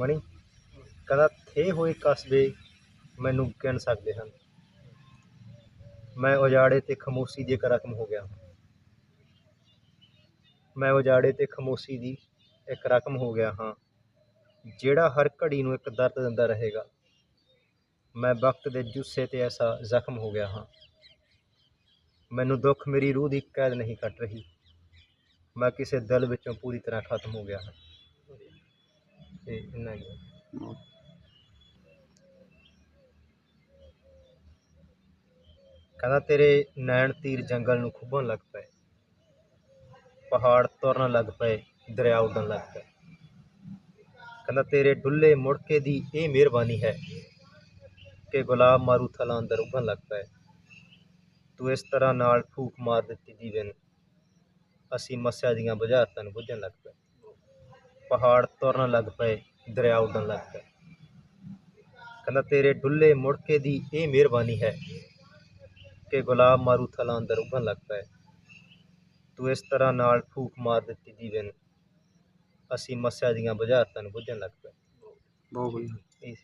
ਮਣੀ, ਕਹਿੰਦਾ, ਥੇ ਹੋਏ ਕਸਬੇ ਮੈਨੂੰ ਗਿਣ ਸਕਦੇ ਹਨ। ਮੈਂ ਉਜਾੜੇ ਤੇ ਖਮੋਸ਼ੀ ਦੀ ਇੱਕ ਰਕਮ ਹੋ ਗਿਆ। ਮੈਂ ਉਜਾੜੇ ਤੇ ਖਮੋਸ਼ੀ ਦੀ ਇੱਕ ਰਕਮ ਹੋ ਗਿਆ ਹਾਂ, ਜਿਹੜਾ ਹਰ ਘੜੀ ਨੂੰ ਇੱਕ ਦਰਦ ਦਿੰਦਾ ਰਹੇਗਾ। ਮੈਂ ਵਕਤ ਦੇ ਜੁੱਸੇ ਤੇ ਐਸਾ ਜ਼ਖਮ ਹੋ ਗਿਆ ਹਾਂ। ਮੈਨੂੰ ਦੁੱਖ ਮੇਰੀ ਰੂਹ ਦੀ ਕੈਦ ਨਹੀਂ ਕੱਟ ਰਹੀ। ਮੈਂ ਕਿਸੇ ਦਿਲ ਵਿੱਚੋਂ ਪੂਰੀ ਤਰ੍ਹਾਂ ਖਤਮ ਹੋ ਗਿਆ ਹਾਂ। ਤੇ ਇੰਨਾ ਹੀ ਹੈ। ਕਹਿੰਦਾ, ਤੇਰੇ ਨੈਣ ਤੀਰ ਜੰਗਲ ਨੂੰ ਖੁੱਭਣ ਲੱਗ ਪਏ। ਪਹਾੜ ਤੁਰਨ ਲੱਗ ਪਏ, ਦਰਿਆ ਉੱਡਣ ਲੱਗ ਪਏ। ਕਹਿੰਦਾ, ਤੇਰੇ ਡੁੱਲੇ ਮੁੜਕੇ ਦੀ ਇਹ ਮਿਹਰਬਾਨੀ ਹੈ ਕਿ ਗੁਲਾਬ ਮਾਰੂ ਥਲਾਂ ਅੰਦਰ ਉੱਭਣ ਲੱਗ ਪਏ। ਤੂੰ ਇਸ ਤਰ੍ਹਾਂ ਨਾਲ ਫੂਕ ਮਾਰ ਦਿੱਤੀ ਦੀਵੇ ਨੂੰ ਅਸੀਂ ਮੱਸਿਆ ਦੀਆਂ ਬੁਝਾਰਤਾਂ ਨੂੰ ਬੁੱਝਣ ਲੱਗ ਪਏ। ਪਹਾੜ ਤੁਰਨ ਲੱਗ ਪਏ ਦਰਿਆ ਉੱਡਣ ਲੱਗ ਪਏ ਕਹਿੰਦਾ ਤੇਰੇ ਡੁੱਲੇ ਮੁੜਕੇ ਦੀ ਇਹ ਮਿਹਰਬਾਨੀ ਹੈ ਕਿ ਗੁਲਾਬ ਮਾਰੂ ਥਲਾਂ ਅੰਦਰ ਉੱਭਣ ਲੱਗ ਪਏ। ਤੂੰ ਇਸ ਤਰ੍ਹਾਂ ਨਾਲ ਫੂਕ ਮਾਰ ਦਿੱਤੀ ਦੀਵੇ ਨੂੰ। ਅਸੀਂ ਮੱਸਿਆ ਦੀਆਂ ਬੁਝਾਰਤਾਂ ਨੂੰ ਬੁੱਝਣ ਲੱਗ ਪਏ। ਬਹੁਤ ਇਹ